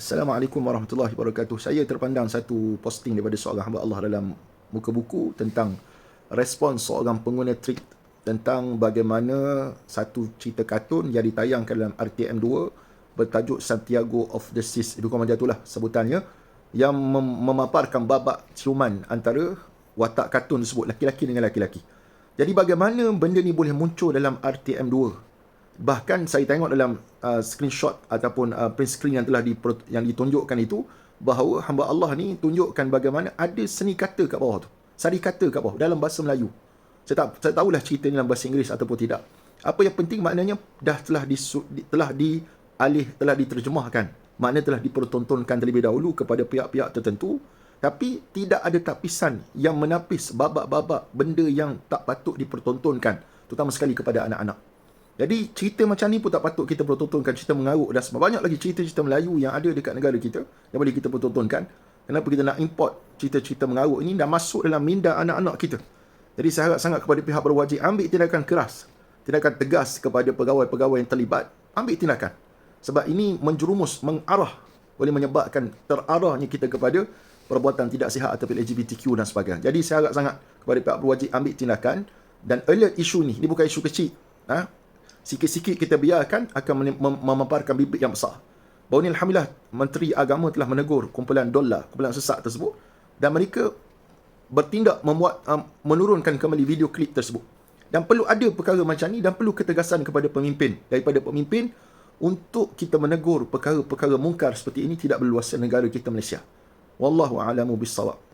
Assalamualaikum warahmatullahi wabarakatuh. Saya terpandang satu posting daripada seorang hamba Allah dalam muka buku tentang respons seorang pengguna tweet tentang bagaimana satu cerita kartun yang ditayangkan dalam RTM2 bertajuk Santiago of the Seas. Lebih kurang macam itulah sebutannya yang mem- memaparkan babak ciuman antara watak kartun tersebut laki-laki dengan laki-laki. Jadi bagaimana benda ni boleh muncul dalam RTM2? Bahkan saya tengok dalam uh, screenshot ataupun uh, print screen yang telah di, yang ditunjukkan itu bahawa hamba Allah ni tunjukkan bagaimana ada seni kata kat bawah tu. Sari kata kat bawah dalam bahasa Melayu. Saya tak saya tahulah cerita ni dalam bahasa Inggeris ataupun tidak. Apa yang penting maknanya dah telah di, telah dialih telah diterjemahkan. Maknanya telah dipertontonkan terlebih dahulu kepada pihak-pihak tertentu. Tapi tidak ada tapisan yang menapis babak-babak benda yang tak patut dipertontonkan. Terutama sekali kepada anak-anak jadi cerita macam ni pun tak patut kita pertontonkan cerita mengaruk dan sebab banyak lagi cerita-cerita Melayu yang ada dekat negara kita yang boleh kita pertontonkan. Kenapa kita nak import cerita-cerita mengaruk ini dan masuk dalam minda anak-anak kita. Jadi saya harap sangat kepada pihak berwajib ambil tindakan keras, tindakan tegas kepada pegawai-pegawai yang terlibat, ambil tindakan. Sebab ini menjerumus, mengarah, boleh menyebabkan terarahnya kita kepada perbuatan tidak sihat ataupun LGBTQ dan sebagainya. Jadi saya harap sangat kepada pihak berwajib ambil tindakan dan alert isu ni. Ini bukan isu kecil. Ha? Sikit-sikit kita biarkan akan mem- memaparkan bibit yang besar. Bahawa ni Alhamdulillah Menteri Agama telah menegur kumpulan dolar, kumpulan sesak tersebut dan mereka bertindak membuat um, menurunkan kembali video klip tersebut. Dan perlu ada perkara macam ni dan perlu ketegasan kepada pemimpin daripada pemimpin untuk kita menegur perkara-perkara mungkar seperti ini tidak berluasan negara kita Malaysia. Wallahu a'lamu bissawab.